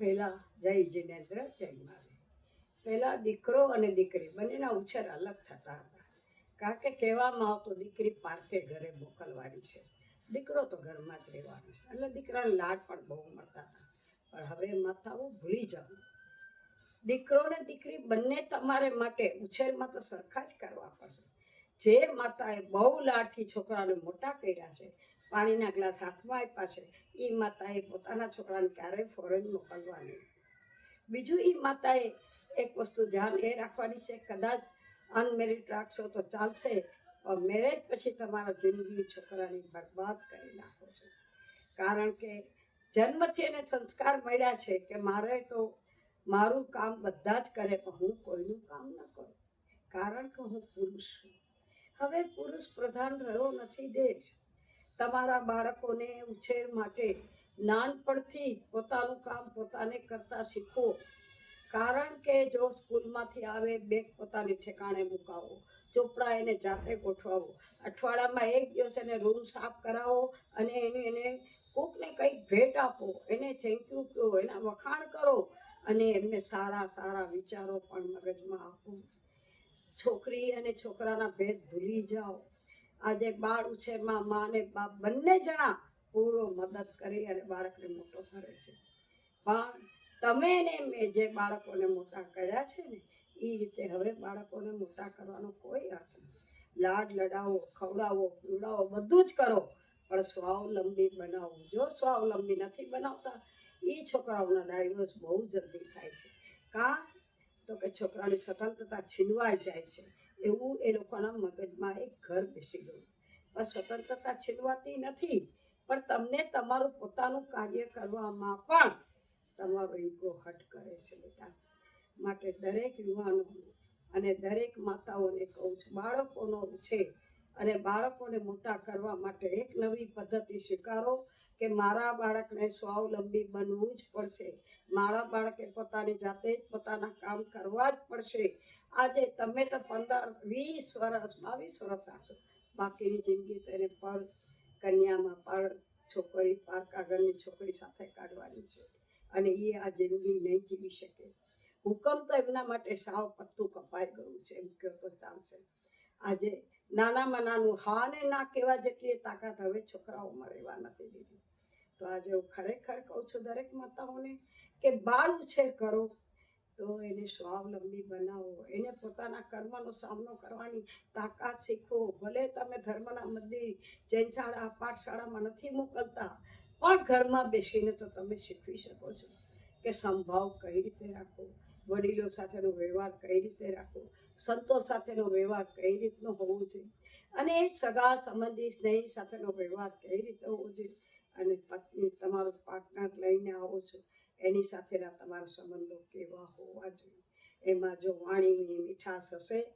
પહેલા જય જિનેન્દ્ર, જય મારે પહેલા દીકરો અને દીકરી, બંનેના ઉછેર અલગ થતા હતા. કારણ કે કહેવામાં આવતું દીકરી પાર્કે ઘરે મોકલવાની છે. દીકરો તો ઘરમાં જ રહેવાનો છે. એટલે દીકરાને લાડ પણ બહુ મળતા હતા. પણ હવે માતાઓ ભૂલી જવું દીકરો ને દીકરી બંને તમારે માટે ઉછેરમાં તો સરખા જ કરવા પડશે. જે માતાએ બહુ લાડથી છોકરાને મોટા કર્યા છે પાણીના ગ્લાસ હાથમાં આપ્યા છે. એ માતાએ પોતાના છોકરાને ક્યારેય ફોરેન મોકલવાની બીજું એ માતાએ એક વસ્તુ ધ્યાન એ રાખવાની છે, કદાચ અનમેરિડ રાખશો તો ચાલશે, પણ મેરેજ પછી તમારા જિંદગી છોકરાની બરબાદ કરી નાખો છો. કારણ કે જન્મથી એને સંસ્કાર મળ્યા છે કે મારે તો મારું કામ બધા જ કરે, પણ હું કોઈનું કામ ન કરું. કારણ કે હું પુરુષ છું. હવે પુરુષ પ્રધાન રહ્યો નથી દેશ. તમારા બાળકોને ઉછેર માટે નાનપણથી પોતાનું કામ પોતાને કરતા શીખો. કારણ કે જો સ્કૂલમાંથી આવે, બેગ પોતાની ઠેકાણે મુકાવો, ચોપડા એને જાતે ગોઠવાવો. અઠવાડિયામાં એક દિવસ એને રૂમ સાફ કરાવો અને એને એને કોકને કંઈક ભેટ આપો. એને થેન્ક યુ કહો, એના વખાણ કરો અને એમને સારા સારા વિચારો પણ મગજમાં આપો. છોકરી અને છોકરાના ભેદ ભૂલી જાઓ. આજે બાળ ઉછેરમાં મા અને બાપ બંને જણા પૂરો મદદ કરી અને બાળકને મોટો કરે છે. પણ તમે ને મેં જે બાળકોને મોટા કર્યા છે ને એ રીતે હવે બાળકોને મોટા કરવાનો કોઈ અર્થ નથી. લાડ લડાવો, ખવડાવો, પીવડાવો, બધું જ કરો, પણ સ્વાવલંબી બનાવો. જો સ્વાવલંબી નથી બનાવતા એ છોકરાઓના ડાયવર્સ બહુ જલ્દી થાય છે. કાં? તો કે છોકરાની સ્વતંત્રતા છીનવાઈ જાય છે. એવું એ લોકોના મગજમાં એક ઘર બેસી ગયું. સ્વતંત્રતા છીનવાતી નથી. પણ તમને તમારું પોતાનું કાર્ય કરવામાં પણ તમારો ઈગો હટ કરે છે બેટા. માટે દરેક યુવાનો અને દરેક માતાઓને કહું છું, બાળકોનો છે અને બાળકોને મોટા કરવા માટે એક નવી પદ્ધતિ સ્વીકારો કે મારા બાળકને સ્વાવલંબી બનવું જ પડશે. મારા બાળકે પોતાની જાતે જ પોતાના કામ કરવા જ પડશે. આજે તમે તો પંદર, વીસ વર્ષ બાવીસ વર્ષ આપશો બાકીની જિંદગી તો એને પર કન્યામાં પર છોકરી પાર કાગળની છોકરી સાથે કાઢવાની છે. અને એ આ જિંદગી નહીં જીવી શકે. હુકમ તો એમના માટે સાવ પત્તું કપાઈ ગયું છે. એમ કહો તો ચાલશે. આજે નાનામાં નાનું હા ને ના કહેવા જેટલી તાકાત હવે છોકરાઓમાં રહેવા નથી દીધી. તો આજે હું ખરેખર કહું છું દરેક માતાઓને કે બાળ ઉછેર કરો. તો એને સ્વાવલંબી બનાવો, એને પોતાના કર્મનો સામનો કરવાની તાકાત શીખવો. ભલે તમે ધર્મના મંદિર, જૈન શાળા, પાઠશાળામાં નથી મોકલતા, પણ ઘરમાં બેસીને તો તમે શીખવી શકો છો કે સંભાવ કઈ રીતે રાખવો, વડીલો સાથેનો વ્યવહાર કઈ રીતે રાખવો. સંતો સાથેનો વ્યવહાર કઈ રીતનો હોવો જોઈએ? અને સગા સંબંધી સ્નેહી સાથેનો વ્યવહાર કઈ રીતે હોવો જોઈએ? અને પત્ની તમારો પાર્ટનર લઈને આવો છો, એની સાથેના તમારા સંબંધો કેવા હોવા જોઈએ? એમાં જો વાણીની મીઠાશ હશે,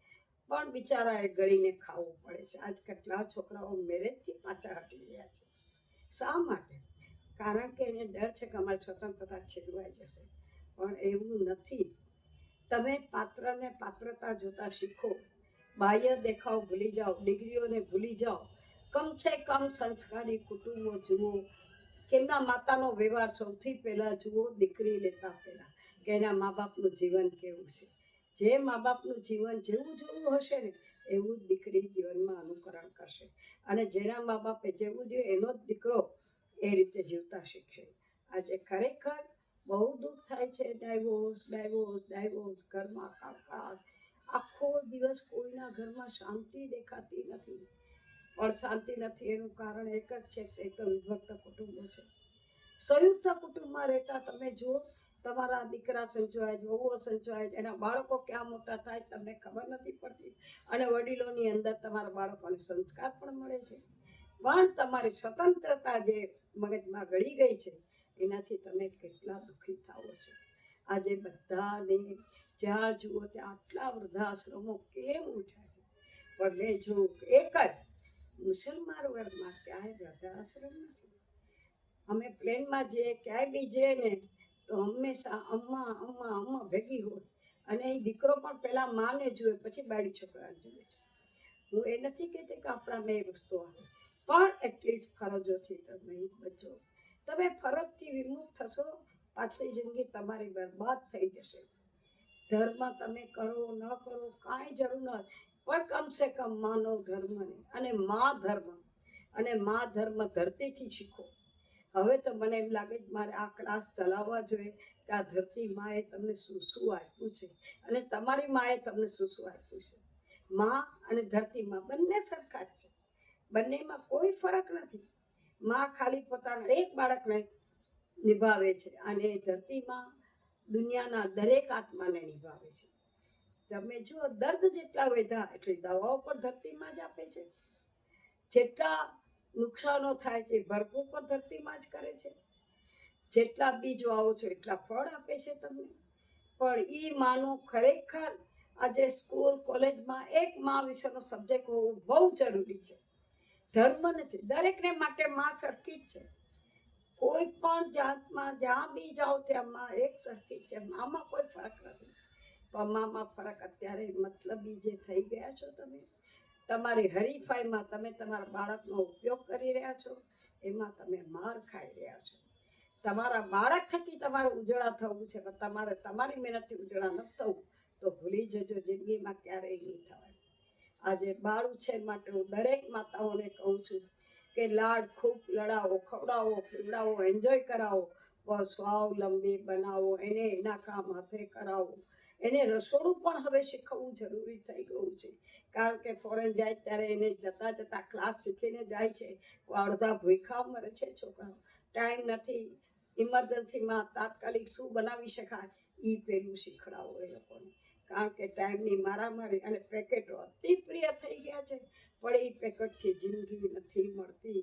પણ બિચારાએ ગળીને ખાવું પડે છે. આજ કેટલા છોકરાઓ મેરેજથી પાછા હટી રહ્યા છે. શા માટે? કારણ કે એને ડર છે કે અમારી સ્વતંત્રતા છીનવાઈ જશે. પણ એવું નથી. તમે પાત્રને પાત્રતા જોતા શીખો. બાહ્ય દેખાવ ભૂલી જાઓ, ડિગ્રીઓને ભૂલી જાઓ. કમસે કમ સંસ્કારી કુટુંબો જુઓ. કેમના માતાનો વ્યવહાર સૌથી પહેલાં જુઓ, દીકરી લેતા પહેલાં. કે એના મા બાપનું જીવન કેવું છે? જે મા બાપનું જીવન જેવું જેવું હશે ને, એવું જ દીકરી જીવનમાં અનુકરણ કરશે. અને જેના મા બાપે જેવું જોઈએ એનો જ દીકરો એ રીતે જીવતા શીખશે. આજે ખરેખર બહુ દુઃખ થાય છે ડાયવોર્સ ડાયવોર્સ ડાયવોર્સ ઘરમાં કામકાજ આખો દિવસ કોઈના ઘરમાં શાંતિ દેખાતી નથી. પણ શાંતિ નથી, એનું કારણ એક જ છે કે તો વિભક્ત કુટુંબો છે. સંયુક્ત કુટુંબમાં રહેતા તમે જુઓ, તમારા દીકરા સંચવાય વહુઓ સંચવાય એના બાળકો ક્યાં મોટા થાય તમને ખબર નથી પડતી. અને વડીલોની અંદર તમારા બાળકોને સંસ્કાર પણ મળે છે. પણ તમારી સ્વતંત્રતા જે મગજમાં ગળી ગઈ છે એનાથી તમે કેટલા દુઃખી થાઓ છો. આજે બધાને જ્યાં જુઓ ત્યાં આટલા વૃદ્ધાશ્રમો કેમ ઉઠ્યા છે. પણ મેં જો એક જ મુસલમાન વર્ગમાં ક્યાંય વૃદ્ધાશ્રમ નથી. અમે પ્લેનમાં જઈએ ક્યાંય બી જઈએ ને, તો હંમેશા અમ્મા અમ્મા અમ્મા ભેગી હોય. અને એ દીકરો પણ પહેલાં માને જુએ, પછી બાળી છોકરાને જુએ છે. હું એ નથી કહેતી કે આપણા મેં વસ્તુ આવે પણ એટલીસ્ટ ફરજોથી તમે બચો. તમે ફરજથી વિમુખ થશો, પાછલી જિંદગી તમારી બરબાદ થઈ જશે. ધર્મ તમે કરો, ન કરો, કાંઈ જરૂર ન પણ કમસે કમ માનવ ધર્મને અને મા ધર્મ અને મા ધર્મ ધરતીથી શીખો. હવે તો મને એમ લાગે છે મારે આ ક્લાસ ચલાવવા જોઈએ કે આ ધરતી માએ તમને શું શું આપ્યું છે અને તમારી માએ તમને શું શું આપ્યું છે. મા અને ધરતીમાં બંને સરખા જ છે. બંનેમાં કોઈ ફરક નથી. મા ખાલી પોતાના એક બાળકને નિભાવે છે અને ધરતીમાં દુનિયાના દરેક આત્માને નિભાવે છે. તમે જો દર્દ જેટલા વધ્યા એટલી દવાઓ પણ ધરતીમાં જ આપે છે. જેટલા નુકસાનો થાય છે ભરપૂર પણ ધરતીમાં જ કરે છે. જેટલા બીજ વાવો છો એટલા ફળ આપે છે તમને. પણ એ માનું ખરેખર આજે સ્કૂલ કોલેજમાં એક માં વિશેનો સબ્જેક્ટ હોવો બહુ જરૂરી છે. ધર્મ નથી. દરેકને માટે માં સરખી જ છે. કોઈ પણ જાતમાં જ્યાં બી જાઓ ત્યાં માં એક સરખી છે. મામાં કોઈ ફરક નથી. પણ મામાં ફરક અત્યારે મતલબી જે થઈ ગયા છો તમે, તમારી હરીફાઈમાં તમે તમારા બાળકનો ઉપયોગ કરી રહ્યા છો, એમાં તમે માર ખાઈ રહ્યા છો. તમારા બાળક થકી તમારે ઉજળા થવું છે, પણ તમારે તમારી મહેનતથી ઉજળા ન થવું. તો ભૂલી જજો, જિંદગીમાં ક્યારેય નહીં થવાય. આજે બાળું છે માટે હું દરેક માતાઓને કહું છું કે લાડ, ખૂબ લડાવો, ખવડાવો, પીવડાવો એન્જોય કરાવો બસ સ્વાવલંબી બનાવો, એને એના કામ હાથે કરાવો. એને રસોડું પણ હવે શીખવવું જરૂરી થઈ ગયું છે. કારણ કે ફોરેન જાય ત્યારે એને જતાં જતાં ક્લાસ શીખીને જાય છે અડધા ભૂખા મરે છે છોકરાઓ. ટાઈમ નથી. ઇમરજન્સીમાં તાત્કાલિક શું બનાવી શકાય? એ પેલું શીખડાવો એ લોકોને. કારણ કે ટાઈમની મારામારી અને પેકેટો અતિ પ્રિય થઈ ગયા છે, પણ એ પેકેટથી જિંદગી નથી મળતી.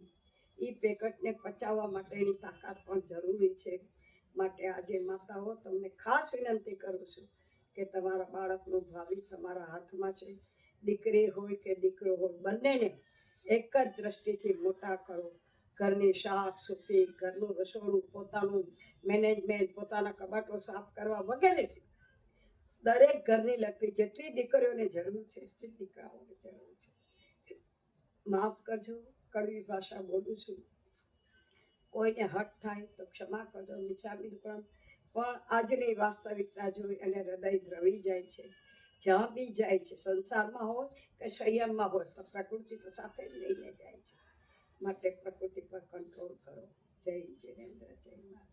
એ પેકેટને પચાવવા માટેની તાકાત પણ જરૂરી છે. માટે આજે માતાઓ, તમને ખાસ વિનંતી કરું છું કે તમારા બાળકનું ભાવિ તમારા હાથમાં છે. દીકરી હોય કે દીકરો હોય, બંનેને એક જ દ્રષ્ટિથી મોટા કરો. ઘરની સાફ સુથરી, ઘરનું રસોડું પોતાનું મેનેજમેન્ટ પોતાના કબાટો સાફ કરવા વગેરે દરેક ઘરની લગતી જેટલી દીકરીઓને જરૂર છે, એટલી દીકરાઓને જરૂર છે. માફ કરજો, કડવી ભાષા બોલું છું. કોઈને હટ થાય તો ક્ષમા કરજો વિચારવી પણ પણ આજની વાસ્તવિકતા જોઈ અને હૃદય દ્રવી જાય છે. જ્યાં બી જાય છે, સંસારમાં હોય કે સંયમમાં હોય, તો પ્રકૃતિ તો સાથે જ લઈને જાય છે. માટે પ્રકૃતિ પર કંટ્રોલ કરો. જય જીનેન્દ્ર, જય માતા